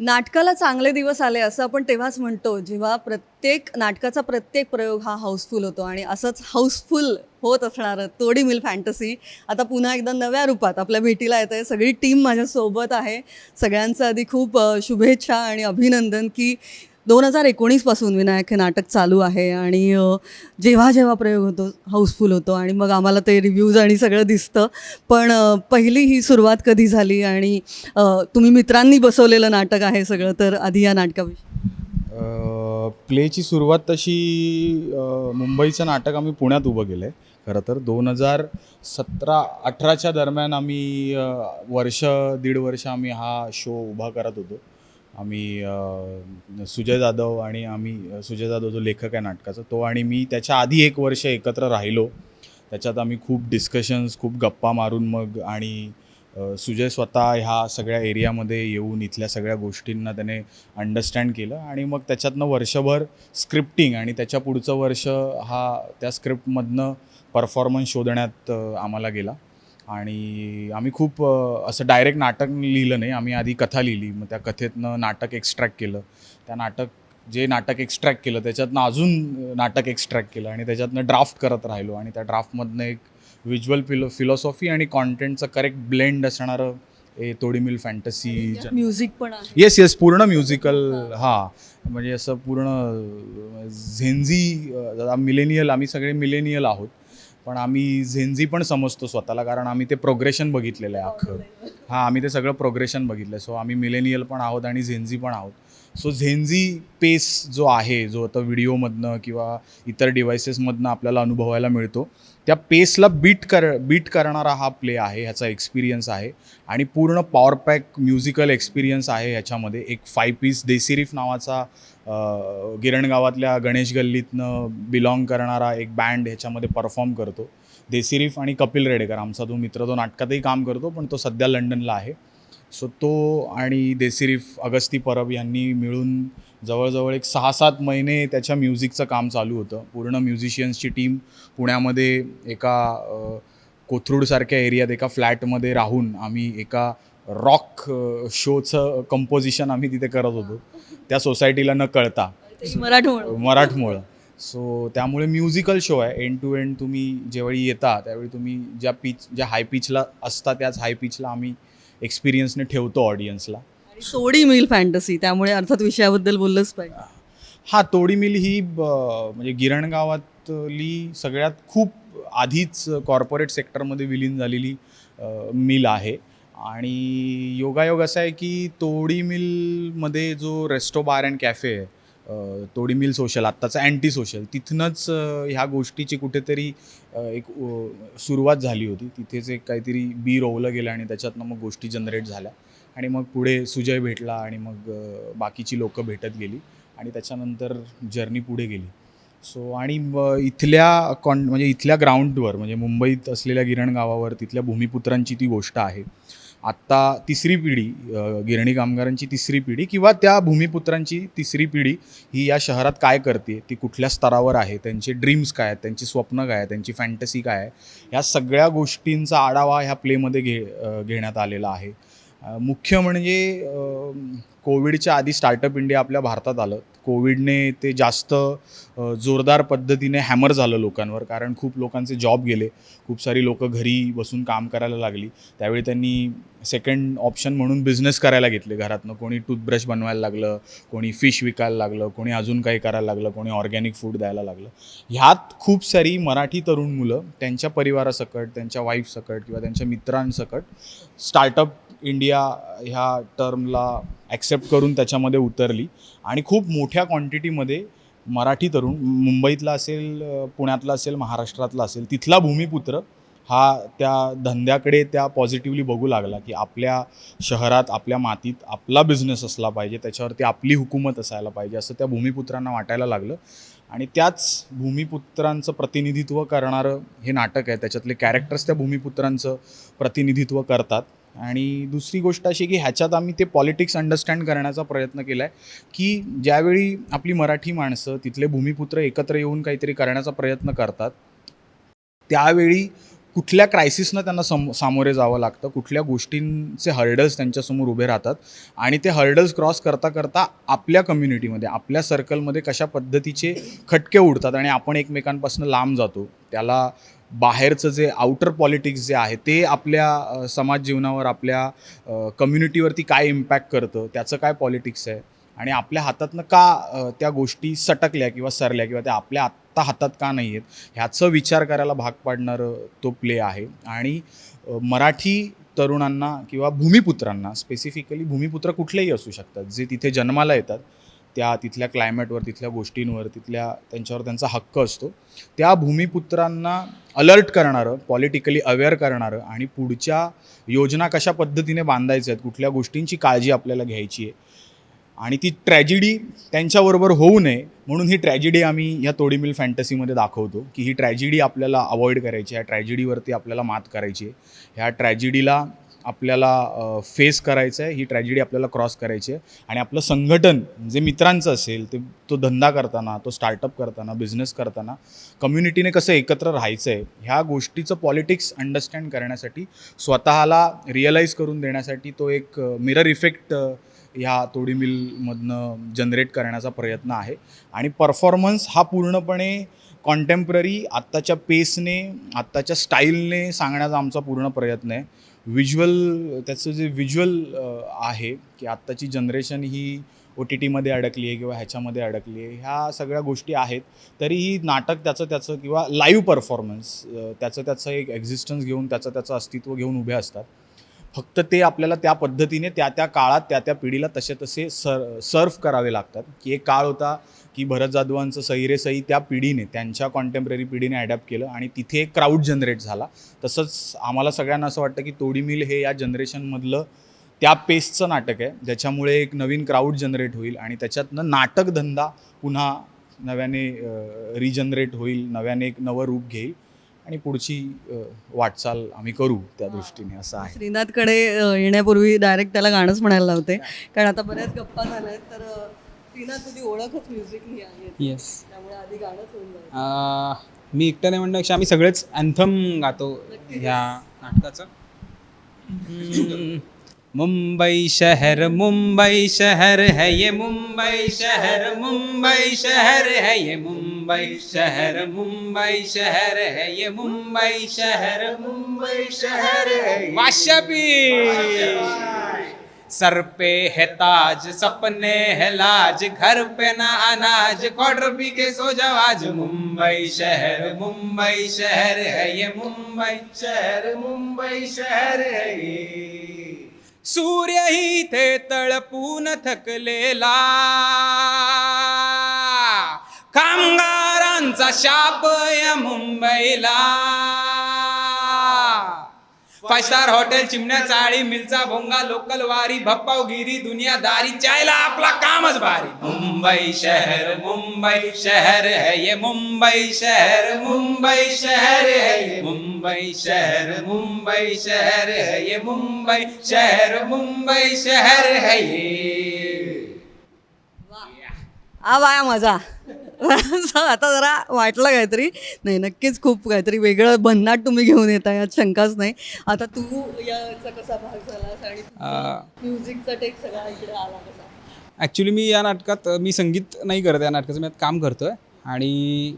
नाटकाला चांगले दिवस आले असं आपण तेव्हाच म्हणतो जेव्हा प्रत्येक नाटकाचा प्रत्येक प्रयोग हा हाऊसफुल होतो आणि असंच हाऊसफुल होत असणारं तोडी मिल फॅन्टसी. आता पुन्हा एकदा नव्या रूपात आपल्या भेटीला येत आहे सगळी टीम माझ्यासोबत आहे. सगळ्यांचं आधी खूप शुभेच्छा आणि अभिनंदन की दोन हजार एकोणीसपासून विनायक हे नाटक चालू आहे आणि जेव्हा जेव्हा प्रयोग होतो हाऊसफुल होतो आणि मग आम्हाला ते रिव्ह्यूज आणि सगळं दिसतं. पण पहिली ही सुरुवात कधी झाली आणि तुम्ही मित्रांनी बसवलेलं नाटक आहे सगळं तर आधी या नाटकाविषयी. प्लेची सुरुवात तशी मुंबईचं नाटक आम्ही पुण्यात उभं केलं आहे खरं तर दोन हजार सतरा अठराच्या दरम्यान आम्ही वर्ष दीड वर्ष आम्ही हा शो उभा करत होतो. आम्ही सुजय जाधव आणि आम्ही सुजय जाधव जो लेखक आहे नाटकाचा तो आणि मी त्याच्या आधी एक वर्ष एकत्र राहिलो. त्याच्यात आम्ही खूप डिस्कशन्स खूप गप्पा मारून मग आणि सुजय स्वतः ह्या सगळ्या एरियामध्ये येऊन इथल्या सगळ्या गोष्टींना त्याने अंडरस्टँड केलं आणि मग त्याच्यातनं वर्षभर स्क्रिप्टिंग आणि त्याच्या पुढचं वर्ष हा त्या स्क्रिप्टमधनं परफॉर्मन्स शोधण्यात आम्हाला गेला. आणि आम्ही खूप असं डायरेक्ट नाटक लिहिलं नाही. आम्ही आधी कथा लिहिली. मग त्या कथेतनं नाटक एक्स्ट्रॅक्ट केलं. त्या नाटक जे नाटक एक्स्ट्रॅक्ट केलं त्याच्यातनं अजून नाटक एक्स्ट्रॅक्ट केलं आणि त्याच्यातनं ड्राफ्ट करत राहिलो. आणि त्या ड्राफ्टमधनं एक व्हिज्युअल फिलो फिलॉसॉफी आणि कॉन्टेंटचं करेक्ट ब्लेंड असणारं हे तोडीमिल फॅन्टसी म्युझिक पण येस येस पूर्ण म्युझिकल हां. म्हणजे असं पूर्ण झेन्झी मिलेनियल आम्ही सगळे मिलेनियल आहोत. पण आम्ही झेन्झी पण समजतो स्वतःला कारण आम्ही ते प्रोग्रेशन बघितलेलं आहे अख्खं. हां आम्ही ते सगळं प्रोग्रेशन बघितलं सो आम्ही मिलेनियल पण आहोत आणि झेन्झी पण आहोत. सो झेन्झी पेस जो आहे जो आता व्हिडिओमधनं किंवा इतर डिव्हायसेसमधनं आपल्याला अनुभवायला मिळतो त्या पेसला बीट कर बीट करणारा हा प्ले आहे ह्याचा एक्सपिरियन्स आहे. आणि पूर्ण पॉवर पॅक म्युझिकल एक्सपिरियन्स आहे ह्याच्यामध्ये. एक फाय पीस देसिरीफ नावाचा गिरणगावातल्या गिरण गावातल्या गणेश गल्लीतनं बिलॉंग करणारा एक बँड ह्याच्यामध्ये परफॉर्म करतो. देसिरीफ आणि कपिल रेडेकर आमचा तो मित्र तो नाटकातही काम करतो पण तो सध्या लंडनला आहे. सो तो आणि देसिरीफ अगस्ती परब यांनी मिळून जवळजवळ एक सहा सात महिने त्याच्या म्युझिकचं काम चालू होतं. पूर्ण म्युझिशियन्सची टीम पुण्यामध्ये एका कोथरूडसारख्या एरियात एका फ्लॅटमध्ये राहून आम्ही एका रॉक शोचं कंपोजिशन आम्ही तिथे करत होतो. त्या सोसायटीला न कळता. मराठमोळं. मराठमोळं. सो त्यामुळे म्युझिकल शो आहे. एंड टू एंड तुम्ही ज्यावेळी येता त्यावेळी तुम्ही ज्या पिच ज्या हाय पिचला असता त्याच हाय पिचला आम्ही एक्सपिरियन्सने ठेवतो ऑडियन्सला सोडी मिल फॅन्टसी त्यामुळे अर्थात विषयाबद्दल बोललंच पाहिजे. हा तोडी मिल ही ब- म्हणजे गिरण गावातली सगळ्यात खूप आधीच कॉर्पोरेट सेक्टरमध्ये विलीन झालेली मिल आहे. आणि योगायोग असा आहे की तोडी मिलमध्ये जो रेस्टो बार अँड कॅफे आहे तोडी मिल सोशल आत्ताचं अँटी सोशल तिथनंच ह्या गोष्टीची कुठेतरी एक सुरुवात झाली होती. तिथेच एक काहीतरी बी रोवलं गेलं आणि त्याच्यातनं मग गोष्टी जनरेट झाल्या. आणि मग पुढे सुजय भेटला आणि मग बाकीची लोकं भेटत गेली आणि त्याच्यानंतर जर्नी पुढे गेली. सो आणि म- इथल्या कॉन म्हणजे इथल्या ग्राउंडवर म्हणजे मुंबईत असलेल्या गिरण गावावर तिथल्या भूमिपुत्रांची ती गोष्ट आहे. आत्ता तिसरी पिढी गिरणी कामगारांची तिसरी पिढी किंवा त्या भूमिपुत्रांची तिसरी पिढी ही या शहरात काय करते ती कुठल्या स्तरावर आहे त्यांचे ड्रीम्स काय आहेत त्यांची स्वप्न काय आहेत त्यांची फॅन्टसी काय आहे ह्या सगळ्या गोष्टींचा आढावा ह्या प्लेमध्ये घे घेण्यात आलेला आहे. मुख्य म्हणजे कोविडच्या आधी स्टार्टअप इंडिया आपल्या भारतात आलं. कोविडने ते जास्त जोरदार पद्धतीने हॅमर झालं लोकांवर कारण खूप लोकांचे जॉब गेले. खूप सारी लोकं घरी बसून काम करायला लागली. त्यावेळी त्यांनी सेकंड ऑप्शन म्हणून बिझनेस करायला घेतले घरातनं. कोणी टूथब्रश बनवायला लागलं कोणी फिश विकायला लागलं कोणी अजून काही करायला लागलं कोणी ऑर्गॅनिक फूड द्यायला लागलं. ह्यात खूप सारी मराठी तरुण मुलं त्यांच्या परिवारासकट त्यांच्या वाईफसकट किंवा त्यांच्या मित्रांसकट स्टार्टअप इंडिया ह्या टर्मला ॲक्सेप्ट करून त्याच्यामध्ये उतरली. आणि खूप मोठ्या क्वांटिटीमध्ये मराठी तरुण मुंबईतला असेल पुण्यातला असेल महाराष्ट्रातला असेल तिथला भूमिपुत्र हा त्या धंद्याकडे त्या पॉझिटिव्हली बघू लागला की आपल्या शहरात आपल्या मातीत आपला बिझनेस असला पाहिजे त्याच्यावरती आपली हुकूमत असायला पाहिजे असं त्या भूमिपुत्रांना वाटायला लागलं. आणि त्याच भूमिपुत्रांचं प्रतिनिधित्व करणारं हे नाटक आहे त्याच्यातले कॅरेक्टर्स त्या भूमिपुत्रांचं प्रतिनिधित्व करतात. आणि दुसरी गोष्ट अशी की ह्याच्यात आम्ही ते पॉलिटिक्स अंडरस्टँड करण्याचा प्रयत्न केला आहे की ज्यावेळी आपली मराठी माणसं तिथले भूमिपुत्र एकत्र येऊन काहीतरी करण्याचा प्रयत्न करतात त्यावेळी कुठल्या क्रायसिसनं त्यांना सम सामोरे जावं लागतं कुठल्या गोष्टींचे हर्डल्स त्यांच्यासमोर उभे राहतात आणि ते हर्डल्स क्रॉस करता करता आपल्या कम्युनिटीमध्ये आपल्या सर्कलमध्ये कशा पद्धतीचे खटके उडतात आणि आपण एकमेकांपासून लांब जातो त्याला बाहेरचं जे आउटर पॉलिटिक्स जे आहे ते आपल्या समाज जीवनावर आपल्या कम्युनिटीवरती काय इम्पॅक्ट करतं त्याचं काय पॉलिटिक्स आहे? आणि आपल्या हातातनं का त्या गोष्टी सटकल्या किंवा सरल्या किंवा त्या आपल्या आत्ता हातात का नाही आहेत ह्याचं विचार करायला भाग पाडणारं तो प्ले आहे. आणि मराठी तरुणांना किंवा भूमिपुत्रांना स्पेसिफिकली भूमिपुत्र कुठलेही असू शकतात जे तिथे जन्माला येतात त्या तिथल्या क्लायमेटवर तिथल्या गोष्टींवर तिथल्या त्यांच्यावर त्यांचा हक्क असतो. त्या भूमिपुत्रांना अलर्ट करणारं पॉलिटिकली अवेअर करणारं आणि पुढच्या योजना कशा पद्धतीने बांधायच्या आहेत कुठल्या गोष्टींची काळजी आपल्याला घ्यायची आहे आणि ती ट्रॅजिडी त्यांच्याबरोबर होऊ नये म्हणून ही ट्रॅजिडी आम्ही ह्या तोडीमिल फॅन्टसीमध्ये दाखवतो की ही ट्रॅजिडी आपल्याला अवॉइड करायची आहे ट्रॅजिडीवरती आपल्याला मात करायची आहे. ह्या ट्रॅजिडीला आपल्याला फेस करायचं आहे ही ट्रॅजिडी आपल्याला क्रॉस करायची आहे. आणि आपलं संघटन जे मित्रांचं असेल ते तो धंदा करताना तो स्टार्टअप करताना बिझनेस करताना कम्युनिटीने कसं एकत्र राहायचं आहे ह्या गोष्टीचं पॉलिटिक्स अंडरस्टँड करण्यासाठी स्वतःला रिअलाईज करून देण्यासाठी तो एक मिरर इफेक्ट ह्या तोडी मिलमधनं जनरेट करण्याचा प्रयत्न आहे. आणि परफॉर्मन्स हा पूर्णपणे कॉन्टेम्पररी आत्ताच्या पेसने आत्ताच्या स्टाईलने सांगण्याचा आमचा पूर्ण प्रयत्न आहे. व्हिज्युअल त्याचं जे व्हिज्युअल आहे की आत्ताची जनरेशन ही ओ टी टीमध्ये अडकली आहे किंवा ह्याच्यामध्ये अडकली आहे ह्या सगळ्या गोष्टी आहेत. तरीही नाटक त्याचं त्याचं किंवा लाईव्ह परफॉर्मन्स त्याचं त्याचं एक एक्झिस्टन्स घेऊन त्याचं त्याचं अस्तित्व घेऊन उभे असतात. फक्त ते आपल्याला त्या पद्धतीने त्या त्या काळात त्या त्या पिढीला तसे तसे सर सर्व करावे लागतात की एक काळ होता की भरत जाधवांचं सैरे सई त्या पिढीने त्यांच्या कॉन्टेम्पररी पिढीने ॲडॅप्ट केलं आणि तिथे एक क्राऊड जनरेट झाला. तसंच आम्हाला सगळ्यांना असं वाटतं की तोडी मिल हे या जनरेशनमधलं त्या पेसचं नाटक आहे. ज्याच्यामुळे एक नवीन क्राऊड जनरेट होईल आणि त्याच्यातनं नाटक धंदा पुन्हा नव्याने रिजनरेट होईल नव्याने एक नवं रूप घेईल आणि पुढची वाटचाल आम्ही करू त्या दृष्टीने असं आहे. श्रीनाथकडे येण्यापूर्वी डायरेक्ट त्याला गाणंच म्हणायला लावते. कारण आता बऱ्याच गप्पा झाल्या आहेत तर श्रीनाथ तुझी ओळखच म्युझिकनी आहे येस त्यामुळे आधी गाणंच होऊन जाईल. मी एकटं नाही म्हणण्यापेक्षा आम्ही सगळेच अँथम गातो ह्या नाटकाचं. हम्म. मुंबई शहर मुंबई शहर है ये मुंबई शहर मुंबई शहर है ये मुंबई शहर मुंबई शहर है ये मुंबई शहर मुंबई शहर है वाशपी सर पे है ताज सपने है लाज घर पे ना अनाज क्वार्टर पी के सो जाओ आज मुंबई शहर मुंबई शहर है ये मुंबई शहर मुंबई शहर है ये। सूर्य ही थे तळपून थकलेला कामगारांचा शाप या मुंबईला। फाय स्टार हॉटेल चिमण्या चाळी मिलचा भोंगा लोकल वारी भप्पावगिरी दुनियादारी चायला आपला कामच भारी. मुंबई शहर मुंबई शहर है ये मुंबई शहर मुंबई शहर है ये मुंबई शहर मुंबई शहर है ये मुंबई शहर मुंबई शहर है ये. आवाया मजा. आता जरा वाटलं काहीतरी. नाही नक्कीच खूप काहीतरी वेगळं भन्नाट तुम्ही घेऊन येता यात शंकाच नाही. आता तू याचा कसा भाग झालास आणि म्युझिकचा टेक सगळा इकडे आला कसा? ॲक्च्युली मी या नाटकात मी संगीत नाही करत या नाटकाचं मी आता काम करतो आहे आणि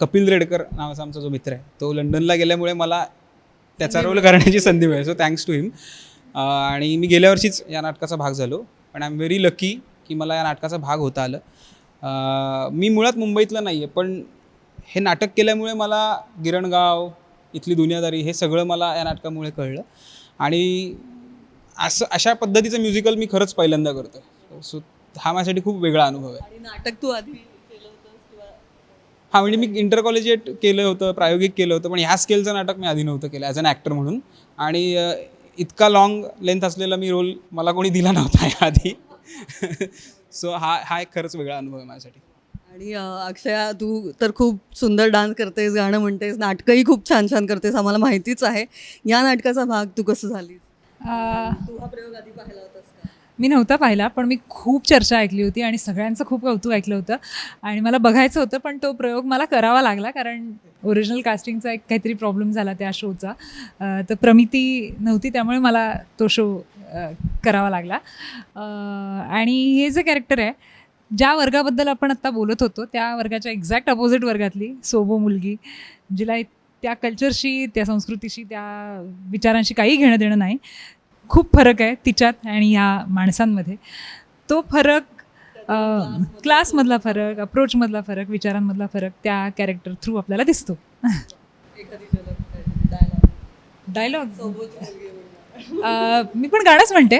कपिल रेडकर नावाचा आमचा जो मित्र आहे तो लंडनला गेल्यामुळे मला त्याचा रोल करण्याची संधी मिळाली. सो थँक्स टू हिम आणि मी गेल्या वर्षीच या नाटकाचा भाग झालो. पण आय एम व्हेरी लकी की मला या नाटकाचा भाग होता आलं. मी मुळात मुंबईतला नाही आहे पण हे नाटक केल्यामुळे मला गिरणगाव इथली दुनियादारी हे सगळं मला या नाटकामुळे कळलं. आणि असं अशा पद्धतीचं म्युझिकल मी खरंच पहिल्यांदा करतो सो हा माझ्यासाठी खूप वेगळा अनुभव आहे. नाटक तू आधी हा म्हणजे मी इंटर कॉलेजिएट केलं होतं प्रायोगिक केलं होतं पण ह्या स्केलचं नाटक मी आधी नव्हतं केलं ॲज अन ॲक्टर म्हणून. आणि इतका लाँग लेंथ असलेला मी रोल मला कोणी दिला नव्हता याआधी. सो हा हा एक खरंच वेगळा अनुभव आहे माझ्यासाठी. आणि अक्षया तू तर खूप सुंदर डान्स करतेस गाणं म्हणतेस नाटकंही खूप छान छान करतेस आम्हाला माहितीच आहे. या नाटकाचा भाग तू कसं झालीस? अं, तू हा प्रयोग आधी पाहिला होतास का? मी नव्हता पाहिला पण मी खूप चर्चा ऐकली होती आणि सगळ्यांचं खूप कौतुक ऐकलं होतं. आणि मला बघायचं होतं पण तो प्रयोग मला करावा लागला कारण ओरिजिनल कास्टिंगचा एक काहीतरी प्रॉब्लेम झाला त्या शोचा तर प्रमिती नव्हती त्यामुळे मला तो शो करावा लागला. आणि हे जे कॅरेक्टर आहे ज्या वर्गाबद्दल आपण आत्ता बोलत होतो त्या वर्गाच्या एक्झॅक्ट अपोजिट वर्गातली सोबो मुलगी जिला त्या कल्चरशी त्या संस्कृतीशी त्या विचारांशी काही घेणं देणं नाही. खूप फरक आहे तिच्यात आणि ह्या माणसांमध्ये. तो फरक क्लासमधला फरक अप्रोचमधला फरक विचारांमधला फरक त्या कॅरेक्टर थ्रू आपल्याला दिसतो. डायलॉग मी पण गाणंच म्हणते.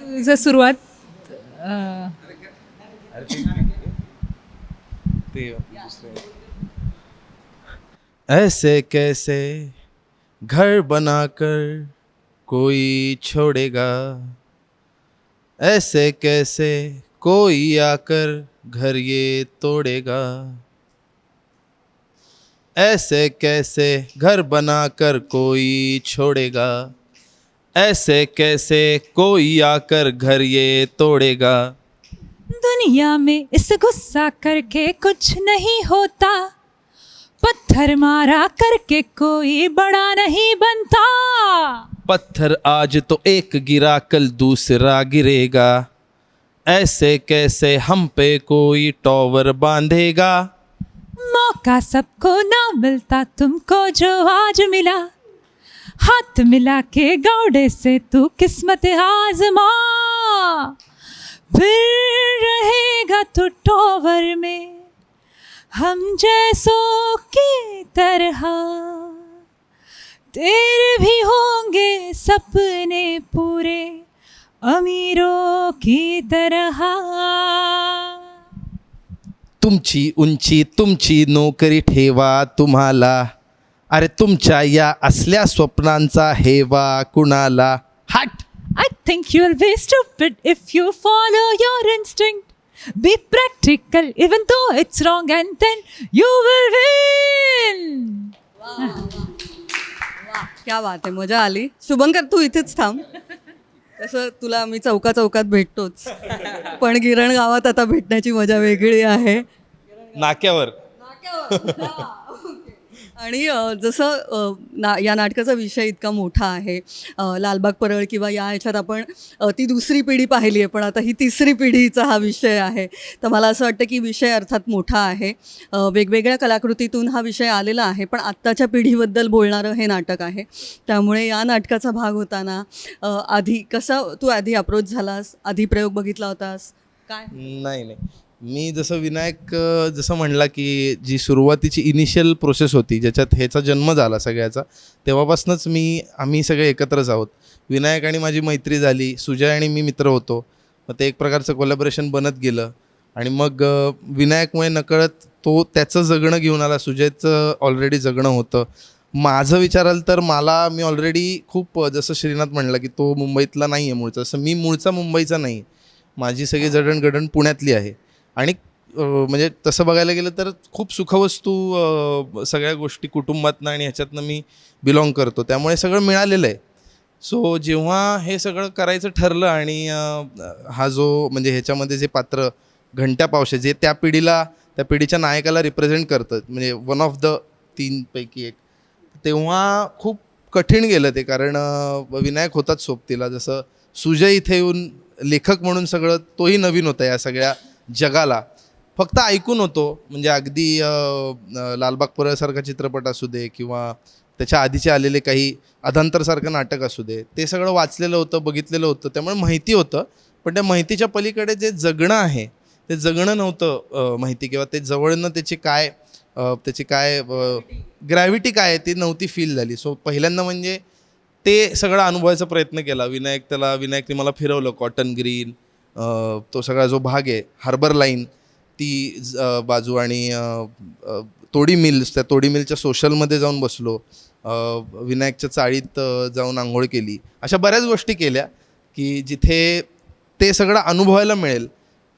तुझं सुरुवात अं, ऐसे कैसे घर बनाकर कोई छोड़ेगा? ऐसे कैसे कोई आकर घर ये तोड़ेगा? ऐसे कैसे घर बनाकर कोई छोड़ेगा? ऐसे कैसे कोई आकर घर ये तोड़ेगा? दुनिया में इस गुस्सा करके कुछ नहीं होता। पत्थर मारा करके कोई बड़ा नहीं बनता। पत्थर आज तो एक गिरा कल दूसरा गिरेगा। ऐसे कैसे हम पे कोई टॉवर बांधेगा? मौका सबको ना मिलता तुमको जो आज मिला। हाथ मिला के गौड़े से, तू किस्मत आजमा। फिर रहेगा तू टॉवर में। हम जैसों की तरह तेरे भी होंगे सपने पूरे, अमीरों की तरह। तुमची उंची, तुमची नोकरी ठेवा तुम्हाला। अरे तुमच्या या असल्या स्वप्नांचा हे वा कुणाला? हट! I think you will be stupid if you follow your instinct be practical even though it's wrong and then you will win क्या बात आहे मजा आली. शुभंकर तू इथेच थांब. तसं तुला आम्ही चौका चौकात भेटतोच. पण गिरण गावात आता भेटण्याची मजा वेगळी आहे. नाक्यावर. आणि जसं ना या नाटकाचा विषय इतका मोठा आहे लालबाग परळ किंवा या ह्याच्यात आपण ती दुसरी पिढी पाहिली आहे पण आता ही तिसरी पिढीचा हा विषय आहे. तर मला असं वाटतं की विषय अर्थात मोठा आहे. वेगवेगळ्या कलाकृतीतून हा विषय आलेला आहे पण आत्ताच्या पिढीबद्दल बोलणारं हे नाटक आहे. त्यामुळे या नाटकाचा भाग होताना आधी कसा तू आधी अप्रोच झालास? आधी प्रयोग बघितला होतास? काय? नाही नाही. मी जसं विनायक जसं म्हणला की जी सुरुवातीची इनिशियल प्रोसेस होती ज्याच्यात ह्याचा जन्म झाला सगळ्याचा तेव्हापासूनच मी आम्ही सगळे एकत्रच आहोत. विनायक आणि माझी मैत्री झाली सुजय आणि मी मित्र होतो. मग ते एक प्रकारचं कोलॅबरेशन बनत गेलं. आणि मग विनायकमुळे नकळत तो त्याचं जगणं घेऊन आला सुजयचं ऑलरेडी जगणं होतं. माझं विचाराल तर मला मी ऑलरेडी खूप जसं श्रीनाथ म्हणला की तो मुंबईतला नाही आहे मूळचा असं मी मूळचा मुंबईचा नाही आहे माझी सगळी जडणघडण पुण्यातली आहे. आणि म्हणजे तसं बघायला गेलं तर खूप सुखवस्तू सगळ्या गोष्टी कुटुंबातनं आणि ह्याच्यातनं मी बिलॉंग करतो. त्यामुळे सगळं मिळालेलं आहे. सो जेव्हा हे सगळं करायचं ठरलं आणि हा जो म्हणजे ह्याच्यामध्ये जे पात्र घंट्या पावशे जे त्या पिढीला त्या पिढीच्या नायकाला रिप्रेझेंट करतं म्हणजे वन ऑफ द तीनपैकी एक तेव्हा खूप कठीण गेलं ते. कारण विनायक होताच सोबतीला. जसं सुजय इथे येऊन लेखक म्हणून सगळं तोही नवीन होता या सगळ्या जगाला. फक्त ऐकून होतो. म्हणजे अगदी लालबाग परळसारखा चित्रपट असू दे किंवा त्याच्या आधीचे आलेले काही अधांतरसारखं नाटक असू दे ते सगळं वाचलेलं होतं बघितलेलं होतं त्यामुळे माहिती होतं. पण त्या माहितीच्या पलीकडे जे जगणं आहे ते जगणं नव्हतं माहिती किंवा ते जवळनं त्याची काय त्याची काय ग्रॅव्हिटी काय आहे ती नव्हती फील झाली. सो पहिल्यांदा म्हणजे ते सगळं अनुभवायचा प्रयत्न केला. विनायक त्याला विनायकने मला फिरवलं कॉटन ग्रीन तो सगळा जो भाग आहे हार्बर लाईन ती ज- बाजू आणि तोडी मिल्स त्या तोडी मिलच्या सोशलमध्ये जाऊन बसलो. विनायकच्या चाळीत जाऊन आंघोळ केली. अशा बऱ्याच गोष्टी केल्या की जिथे ते सगळं अनुभवायला मिळेल.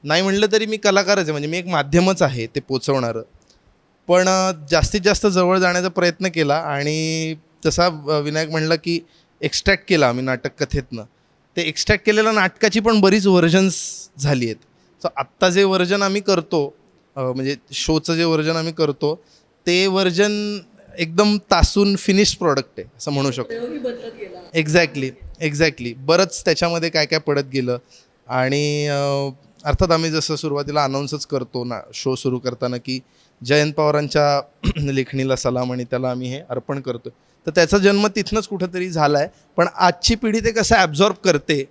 नाही म्हणलं तरी मी कलाकारच आहे म्हणजे मी एक माध्यमच आहे ते पोचवणारं. पण जास्तीत जास्त जवळ जाण्याचा प्रयत्न केला आणि जसा विनायक म्हणला की एक्स्ट्रॅक्ट केला आम्ही नाटक कथेतनं ते एक्स्ट्रॅक्ट केलेल्या नाटकाची पण बरीच व्हर्जन्स झाली आहेत. सो आत्ता जे व्हर्जन आम्ही करतो म्हणजे शोचं जे व्हर्जन आम्ही करतो ते व्हर्जन एकदम तासून फिनिश प्रॉडक्ट आहे असं म्हणू शकतो. एक्झॅक्टली एक्झॅक्टली बरंच त्याच्यामध्ये काय काय पडत गेलं. आणि अर्थात आम्ही जसं सुरुवातीला अनाऊन्सच करतो ना शो सुरू करताना की जयंत पवारांच्या लेखणीला सलाम आणि त्याला आम्ही हे अर्पण करतो तर त्याचा जन्म तिथनंच कुठंतरी झाला आहे पण आजची पिढी ते कसं ॲब्झॉर्ब करते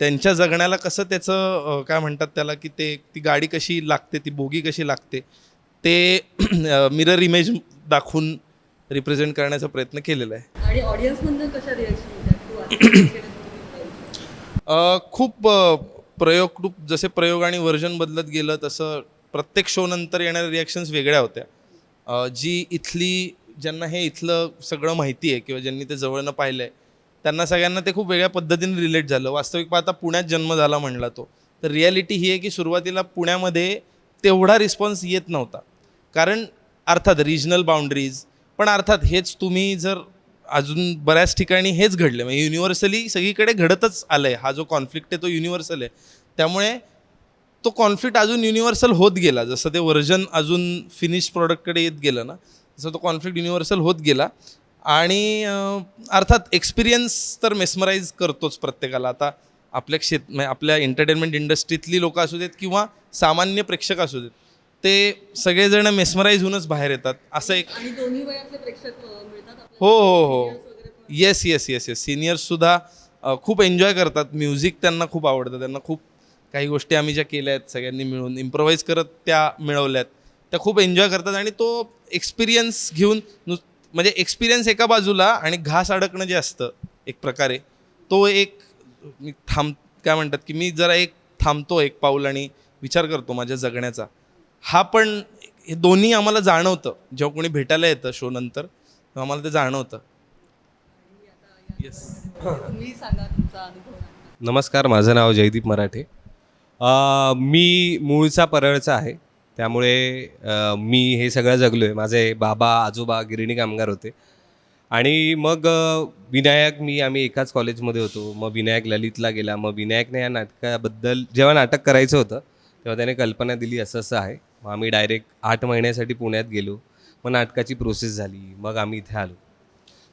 त्यांच्या जगण्याला कसं त्याचं काय म्हणतात त्याला की ते ती गाडी कशी लागते ती बोगी कशी लागते ते मिरर इमेज दाखवून रिप्रेझेंट करण्याचा प्रयत्न केलेला आहे. आणि खूप प्रयोग जसे प्रयोग आणि व्हर्जन बदलत गेलं तसं प्रत्येक शो नंतर येणाऱ्या रिॲक्शन्स वेगळ्या होत्या. जी इथली ज्यांना हे इथलं सगळं माहिती आहे किंवा ज्यांनी ते जवळनं पाहिलं आहे त्यांना सगळ्यांना ते खूप वेगळ्या पद्धतीने रिलेट झालं. वास्तविक पाहता पुण्यात जन्म झाला म्हणला तो. तर रिॲलिटी ही आहे की सुरुवातीला पुण्यामध्ये तेवढा रिस्पॉन्स येत नव्हता. कारण अर्थात रिजनल बाउंड्रीज पण अर्थात हेच तुम्ही जर अजून बऱ्याच ठिकाणी हेच घडले. म्हणजे युनिव्हर्सली सगळीकडे घडतच आलं आहे हा जो कॉन्फ्लिक्ट आहे तो युनिव्हर्सल आहे. त्यामुळे तो कॉन्फ्लिक्ट अजून युनिव्हर्सल होत गेला. जसं ते व्हर्जन अजून फिनिश प्रॉडक्टकडे येत गेलं ना तसं तो कॉन्फ्लिक्ट युनिव्हर्सल होत गेला. आणि अर्थात एक्सपिरियन्स तर मेस्मराईज करतोच प्रत्येकाला. आता आपल्या क्षेत म्हणजे आपल्या एंटरटेनमेंट इंडस्ट्रीतली लोकं असू देत किंवा सामान्य प्रेक्षक असू देत ते सगळेजण मेस्मराईज होऊनच बाहेर येतात. असं एक. हो हो हो. येस येस येस येस सिनियर्ससुद्धा खूप एन्जॉय करतात. म्युझिक त्यांना खूप आवडतं. त्यांना खूप काही गोष्टी आम्ही ज्या केल्या आहेत सगळ्यांनी मिळून. इम्प्रोव्हाइज करत त्या मिळवल्यात. त्या खूप एन्जॉय करतात आणि तो एक्सपिरियन्स घेऊन नु म्हणजे एक्सपिरियन्स एका बाजूला आणि घास अडकणं जे असतं एक प्रकारे तो एक मी थांब काय म्हणतात की मी जरा एक थांबतो एक पाऊल आणि विचार करतो माझ्या जगण्याचा. हा पण हे दोन्ही आम्हाला जाणवतं. जेव्हा कोणी भेटायला येतं शो नंतर तेव्हा आम्हाला ते जाणवतं. येस नमस्कार माझं नाव जयदीप मराठे. मी मूळचा परळचा आहे. त्यामुळे मी हे सगळं जगलो आहे माझे बाबा आजोबा गिरणी कामगार होते. आणि मग विनायक मी आम्ही एकाच कॉलेजमध्ये होतो. मग विनायक ललितला गेला. मग विनायकने या नाटकाबद्दल जेव्हा नाटक करायचं होतं तेव्हा त्याने कल्पना दिली असं असं आहे. मग आम्ही डायरेक्ट आठ महिन्यासाठी पुण्यात गेलो. मग नाटकाची प्रोसेस झाली. मग आम्ही इथे आलो.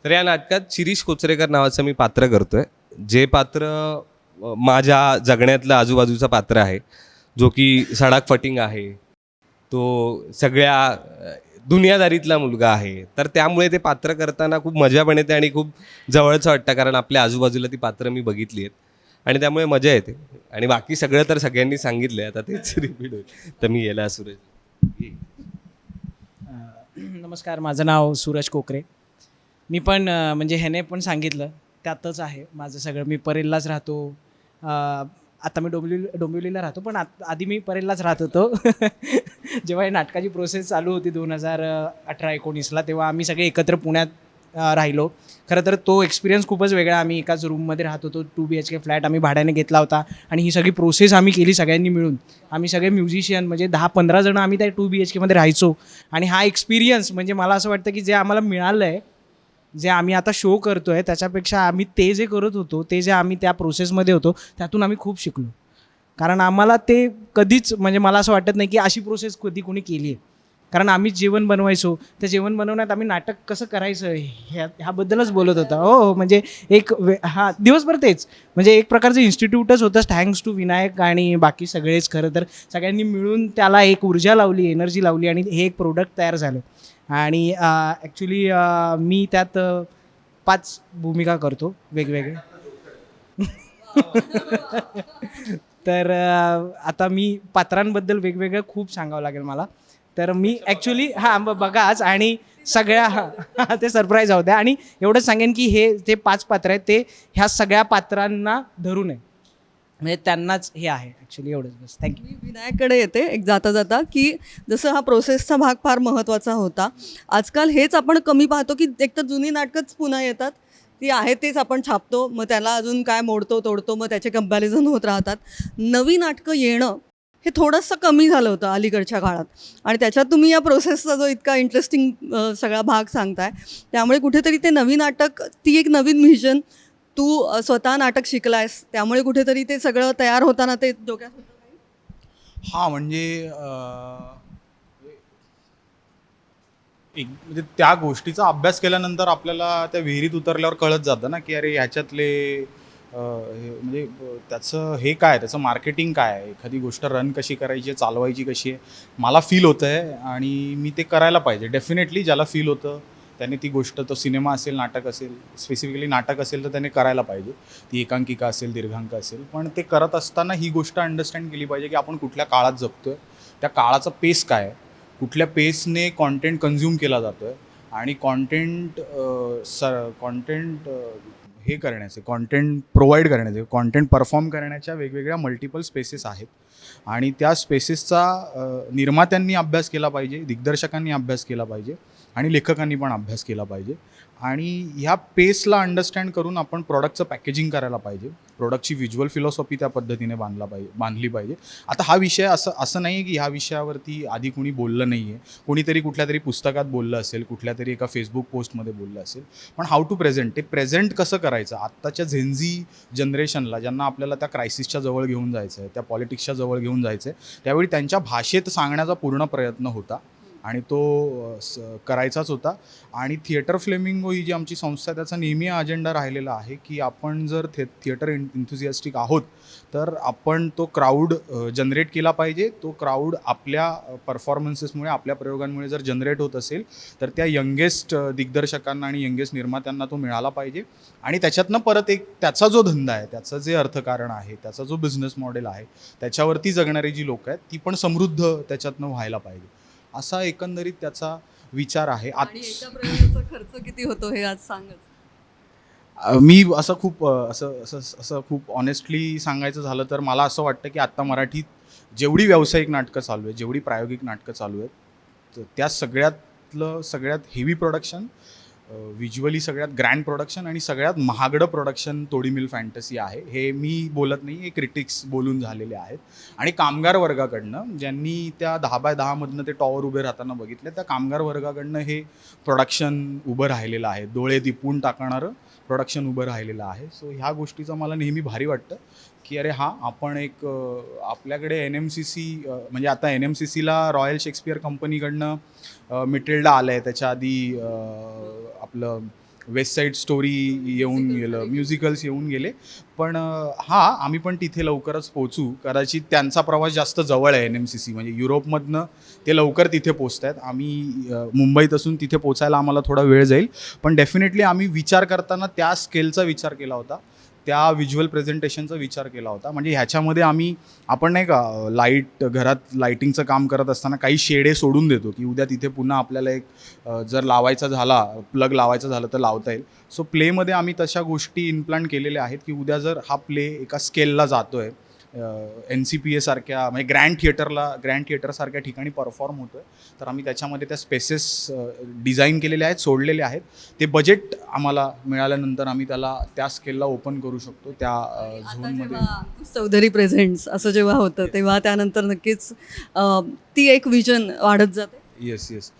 तर या नाटकात शिरीष कोचरेकर नावाचं मी पात्र करतो आहे जे पात्र माझ्या जगण्यातलं आजूबाजूचं पात्र आहे. जो की सडाक फटिंग आहे. तो सगळ्या दुनियादारीतला मुलगा आहे. तर त्यामुळे ते पात्र करताना खूप मजा पण येते आणि खूप जवळचं वाटतं कारण आपल्या आजूबाजूला ती पात्र मी बघितली आहेत. आणि त्यामुळे मजा येते. आणि बाकी सगळं तर सगळ्यांनी सांगितलं आता तेच रिपीट होईल. तर मी येला सुरेश. नमस्कार माझं नाव सूरज कोकरे. मी पण म्हणजे ह्याने पण सांगितलं त्यातच आहे. माझं सगळं मी परेललाच राहतो. आता मी डोंबिवली डोंबिवलीला राहतो पण आधी मी परेललाच राहत होतो. जेव्हा हे नाटकाची प्रोसेस चालू होती दोन हजार अठरा एकोणीसला तेव्हा आम्ही सगळे एकत्र पुण्यात राहिलो. खरं तर तो एक्सपिरियन्स खूपच वेगळा. आम्ही एकाच रूममध्ये राहत होतो two B H K flat आम्ही भाड्याने घेतला होता आणि ही सगळी प्रोसेस आम्ही केली सगळ्यांनी मिळून. आम्ही सगळे म्युझिशियन म्हणजे दहा पंधरा जण आम्ही त्या टू बी एच केमध्ये राहायचो. आणि हा एक्सपिरियन्स म्हणजे मला असं वाटतं की जे आम्हाला मिळालं आहे जे आम्ही आता शो करतो आहे त्याच्यापेक्षा आम्ही ते जे करत होतो ते जे आम्ही त्या प्रोसेसमध्ये होतो त्यातून आम्ही खूप शिकलो. कारण आम्हाला ते कधीच म्हणजे मला असं वाटत नाही की अशी प्रोसेस कधी कोणी केली आहे. कारण आम्ही जेवण बनवायचो त्या जेवण बनवण्यात आम्ही नाटक कसं करायचं ह्या ह्याबद्दलच बोलत होता. हो हो म्हणजे एक वे हा दिवसभर तेच. म्हणजे एक प्रकारचं इन्स्टिट्यूटच होतं थँक्स टू विनायक आणि बाकी सगळेच. खरं तर सगळ्यांनी मिळून त्याला एक ऊर्जा लावली एनर्जी लावली आणि हे एक प्रोडक्ट तयार झालं. आणि ॲक्च्युली मी त्यात पाच भूमिका करतो वेगवेगळे. तर आता मी पात्रांबद्दल वेगवेगळं खूप सांगावं लागेल मला. तर मी ॲक्च्युली हां बघाच आणि सगळ्या हां ते सरप्राईज होत्या आणि एवढंच सांगेन की हे ते पाच पात्र आहेत ते ह्या सगळ्या पात्रांना धरून आहे म्हणजे त्यांनाच हे आहे ॲक्च्युली एवढंच बस. थँक्यू मी विनायककडे येते एक जाता जाता की जसं हा प्रोसेसचा भाग फार महत्त्वाचा होता. आजकाल हेच आपण कमी पाहतो की एक तर जुनी नाटकंच पुन्हा येतात. ती आहे तेच आपण छापतो मग त्याला अजून काय मोडतो तोडतो मग त्याचे कंपॅरिझन होत राहतात. नवी नाटकं येणं हे थोडंसं कमी झालं होतं अलीकडच्या काळात. आणि त्याच्यात तुम्ही या प्रोसेसचा जो इतका इंटरेस्टिंग सगळा भाग सांगताय त्यामुळे कुठेतरी ते नवीन नाटक ती एक नवीन व्हिजन तू स्वतः नाटक शिकलायस त्यामुळे कुठेतरी ते सगळं तयार होताना ते डोक्यात हा म्हणजे एक म्हणजे त्या गोष्टीचा अभ्यास केल्यानंतर आपल्याला त्या विहिरीत उतरल्यावर कळत जातं ना की अरे ह्याच्यातले हे म्हणजे त्याचं हे काय त्याचं मार्केटिंग काय? आहे एखादी गोष्ट रन कशी करायची आहे चालवायची कशी आहे? मला फील होतं आहे आणि मी ते करायला पाहिजे. डेफिनेटली ज्याला फील होतं त्याने ती गोष्ट तो सिनेमा असेल नाटक असेल स्पेसिफिकली नाटक असेल तर त्याने करायला पाहिजे. ती एकांकिका असेल दीर्घांक असेल पण ते करत असताना ही गोष्ट अंडरस्टँड केली पाहिजे की आपण कुठल्या काळात जगतोय त्या काळाचा पेस काय आहे कुठल्या पेसने कॉन्टेंट कन्झ्युम केला जातो आहे आणि कॉन्टेंट सर कॉन्टेंट हे करण्याचे कॉन्टेंट प्रोव्हाइड करण्याचे कॉन्टेंट परफॉर्म करण्याच्या वेगवेगळ्या मल्टिपल स्पेसेस आहेत. आणि त्या स्पेसेसचा निर्मात्यांनी अभ्यास केला पाहिजे दिग्दर्शकांनी अभ्यास केला पाहिजे. आणि लेखकांनी पण अभ्यास केला पाहिजे. आणि ह्या पेसला अंडरस्टँड करून आपण प्रॉडक्टचं पॅकेजिंग करायला पाहिजे. प्रॉडक्टची व्हिज्युअल फिलॉसॉफी त्या पद्धतीने बांधला पाहिजे बांधली पाहिजे. आता हा विषय असं असं नाही आहे की ह्या विषयावरती आधी कुणी बोललं नाही आहे कोणीतरी कुठल्या तरी पुस्तकात बोललं असेल कुठल्या तरी एका फेसबुक पोस्टमध्ये बोललं असेल. पण हाऊ टू प्रेझेंट ते प्रेझेंट कसं करायचं? आत्ताच्या झेन्झी जनरेशनला ज्यांना आपल्याला त्या क्रायसिसच्या जवळ घेऊन जायचं आहे त्या पॉलिटिक्सच्या जवळ घेऊन जायचं आहे त्यावेळी त्यांच्या भाषेत सांगण्याचा पूर्ण प्रयत्न होता. आणि तो स करायचाच होता. आणि थिएटर फ्लेमिंगो ही जी आमची संस्था आहे त्याचा नेहमी अजेंडा राहिलेला आहे की आपण जर थे थिएटर इंथुझियास्टिक आहोत तर आपण तो क्राऊड जनरेट केला पाहिजे. तो क्राऊड आपल्या परफॉर्मन्सेसमुळे आपल्या प्रयोगांमुळे जर जनरेट होत असेल तर त्या यंगेस्ट दिग्दर्शकांना आणि यंगेस्ट निर्मात्यांना तो मिळाला पाहिजे. आणि त्याच्यातनं परत एक त्याचा जो धंदा आहे त्याचं जे अर्थकारण आहे त्याचा जो बिझनेस मॉडेल आहे त्याच्यावरती जगणारी जी लोक आहेत ती पण समृद्ध त्याच्यातनं व्हायला पाहिजे. असा एकंदरीत त्याचा विचार आहे. आत- आणि एका प्रयोगाचा खर्च किती होतो हे आज सांगच. अ, मी असं खूप असं असं असं खूप ऑनेस्टली सांगायचं झालं तर मला असं वाटतं की आत्ता मराठीत जेवढी व्यावसायिक नाटकं चालू आहेत जेवढी प्रायोगिक नाटकं चालू आहेत त- त्या सगळ्यातलं सगळ्यात हेवी प्रोडक्शन विज्युअली सगळ्यात ग्रँड प्रोडक्शन आणि सगळ्यात महागडं प्रोडक्शन तोडी मिल फॅन्टसी आहे. हे मी बोलत नाही हे क्रिटिक्स बोलून झालेले आहेत. आणि कामगार वर्गाकडनं ज्यांनी त्या दहा बाय दहामधनं ते टॉवर उभे राहताना बघितले त्या कामगार वर्गाकडनं हे प्रोडक्शन उभं राहिलेलं आहे. डोळे दिपून टाकणारं प्रोडक्शन उभं राहिलेलं आहे. सो ह्या गोष्टीचं मला नेहमी भारी वाटतं की अरे हां आपण एक आपल्याकडे एन एम सी सी म्हणजे आता एन एम सी सीला रॉयल शेक्सपियर कंपनीकडनं मिटेल्डा आलं आहे त्याच्या आधी आपलं वेस्ट साईड स्टोरी येऊन गेलं म्युझिकल्स येऊन गेले. पण हां आम्ही पण तिथे लवकरच पोचू कदाचित त्यांचा प्रवास जास्त जवळ आहे एन एम सी सी म्हणजे युरोपमधनं ते लवकर तिथे पोचत आहेत आम्ही मुंबईत असून तिथे पोचायला आम्हाला थोडा वेळ जाईल. पण डेफिनेटली आम्ही विचार करताना त्या स्केलचा विचार केला होता. त्या व्हिज्युअल प्रेझेंटेशनचा विचार केला होता. म्हणजे ह्याच्यामध्ये आम्ही आपण नाही का लाइट घरात लाईटिंगचं काम करत असताना काही शेडे सोडून देतो की उद्या तिथे पुन्हा आपल्याला एक जर लावायचा झाला प्लग लावायचा झालं तर लावता येईल. सो प्लेमध्ये आम्ही तशा गोष्टी इम्प्लांट केलेल्या आहेत की उद्या जर हा प्ले एका स्केलला जातो आहे एन सी पी एसारख्या म्हणजे ग्रँड थिएटरला ग्रँड थिएटरसारख्या ठिकाणी परफॉर्म होतो आहे तर आम्ही त्याच्यामध्ये त्या स्पेसेस डिझाईन केलेले आहेत सोडलेले आहेत. ते बजेट आम्हाला मिळाल्यानंतर आम्ही त्याला त्या स्केलला ओपन करू शकतो त्या झोनमध्ये चौधरी प्रेझेंट्स असं जेव्हा होतं तेव्हा त्यानंतर नक्कीच ती एक विजन वाढत जाते. येस येस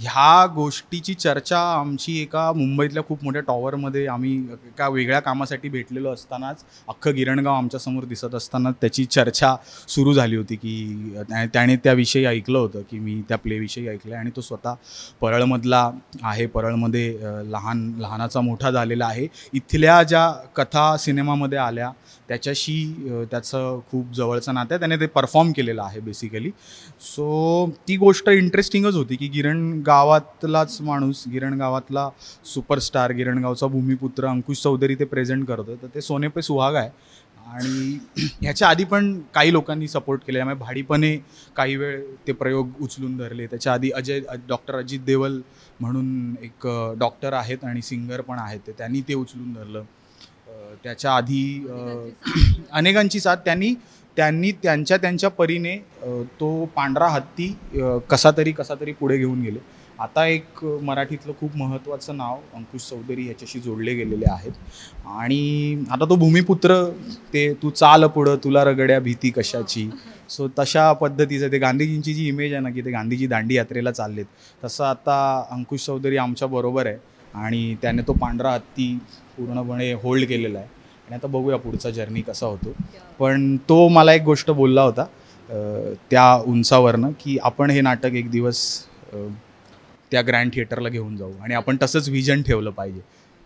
ह्या गोष्टीची चर्चा आमची एका मुंबईतल्या खूप मोठ्या टॉवरमध्ये आम्ही एका वेगळ्या कामासाठी भेटलेलो असतानाच अख्खं गिरणगाव आमच्यासमोर दिसत असताना त्याची चर्चा सुरू झाली होती की त्या- त्याने त्याविषयी ऐकलं होतं की मी त्या प्लेविषयी ऐकलं आहे आणि तो स्वतः परळमधला आहे. परळमध्ये लहान लहानाचा मोठा झालेला आहे. इथल्या ज्या कथा सिनेमामध्ये आल्या त्याच्याशी त्याचं खूप जवळचं नातं आहे. त्याने ते परफॉर्म केलेलं आहे बेसिकली सो ती गोष्ट इंटरेस्टिंगच होती की गिरण गावातलाच माणूस गिरण गावातला सुपरस्टार गिरणगावचा भूमिपुत्र अंकुश चौधरी ते प्रेझेंट करतो तर ते सोने पे सुहाग आहे. आणि ह्याच्या आधी पण काही लोकांनी सपोर्ट केले त्यामुळे भाडीपणे काही वेळ ते प्रयोग उचलून धरले. त्याच्या आधी अजय डॉक्टर अजित देवल म्हणून एक डॉक्टर आहेत आणि सिंगर पण आहेत. ते त्यांनी ते उचलून धरलं. त्याच्या आधी अनेकांची साथ. त्यांनी त्यांनी त्यांच्या त्यांच्या परीने तो पांढरा हत्ती कसा तरी कसा तरी पुढे घेऊन गेले. आता एक मराठीतलं खूप महत्त्वाचं नाव अंकुश चौधरी याच्याशी जोडले गेलेले आहेत. आणि आता तो भूमिपुत्र ते तू चाल पुढं तुला रगड्या भीती कशाची? सो तशा पद्धतीचं ते गांधीजींची जी इमेज आहे ना की ते गांधीजी दांडी यात्रेला चाललेत. तसं आता अंकुश चौधरी आमच्या बरोबर आहे. आणि त्याने तो पांढरा हत्ती पूर्णपणे होल्ड केलेला आहे. आणि आता बघूया पुढचा जर्नी कसा होतो. पण तो मला एक गोष्ट बोलला होता त्या उंचावरनं की आपण हे नाटक एक दिवस त्या ग्रँड थिएटरला घेऊन जाऊ. आणि आपण तसंच विजन ठेवलं पाहिजे.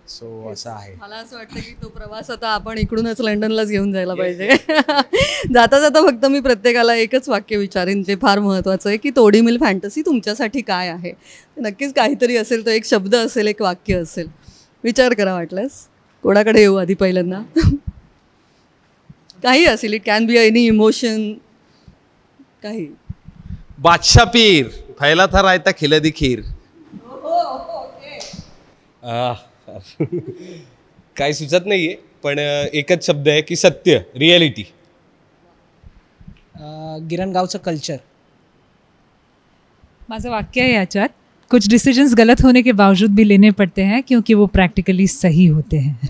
सो असं आहे. मला असं वाटतं की तो प्रवास आता आपण इकडूनच लंडनलाच घेऊन जायला पाहिजे. जाता जाता फक्त मी प्रत्येकाला एकच वाक्य विचारेन जे फार महत्त्वाचं आहे की तोडी मिल फॅन्टसी तुमच्यासाठी काय आहे? नक्कीच काहीतरी असेल तो एक शब्द असेल एक वाक्य असेल. विचार करा वाटल्यास. कोणाकडे येऊ आधी पहिल्यांदा? काही असेल it can be any emotion काही. बादशाह पीर. फैला था रायता खिलदी खीर. आह. काही सुचत नाही आहे पण अ, एकच शब्द आहे की सत्य रिॲलिटी अं, गिरणगावचं कल्चर माझं वाक्य आहे याच्यात. कुछ डिसीजंस गलत होने के बावजूद भी लेने पड़ते हैं क्योंकि वो प्रैक्टिकली सही होते हैं।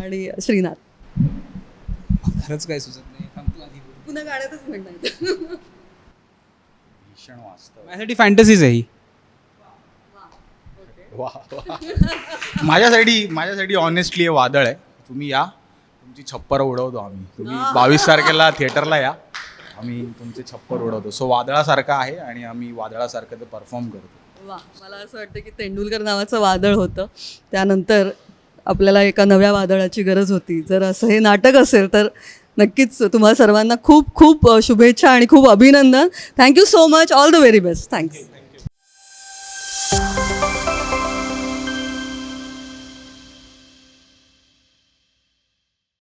आणि श्रीनाथ. खरंच काही सुचत नाही. पुन्हा गाण्यातच म्हणणार भीषण वास्तव. माझ्यासाठी फॅन्टसीज आहे ही. माझ्यासाठी माझ्यासाठी ऑनेस्टली हे वादळ आहे. तुम्ही या. तुमची छप्पर उडवतो आम्ही. तुम्ही बावीस तारखेला थिएटरला या. आम्ही तुमचे छप्पर उडवतो. सो वादळासारखा आहे आणि आम्ही वादळासारखं ते परफॉर्म करतो. वा मला असं वाटतं की तेंडुलकर नावाचं वादळ होतं. त्यानंतर आपल्याला एका नव्या वादळाची गरज होती. जर असं हे नाटक असेल तर नक्कीच तुम्हा सर्वांना खूप खूप शुभेच्छा आणि खूप अभिनंदन. Thank you so much all the very best thank you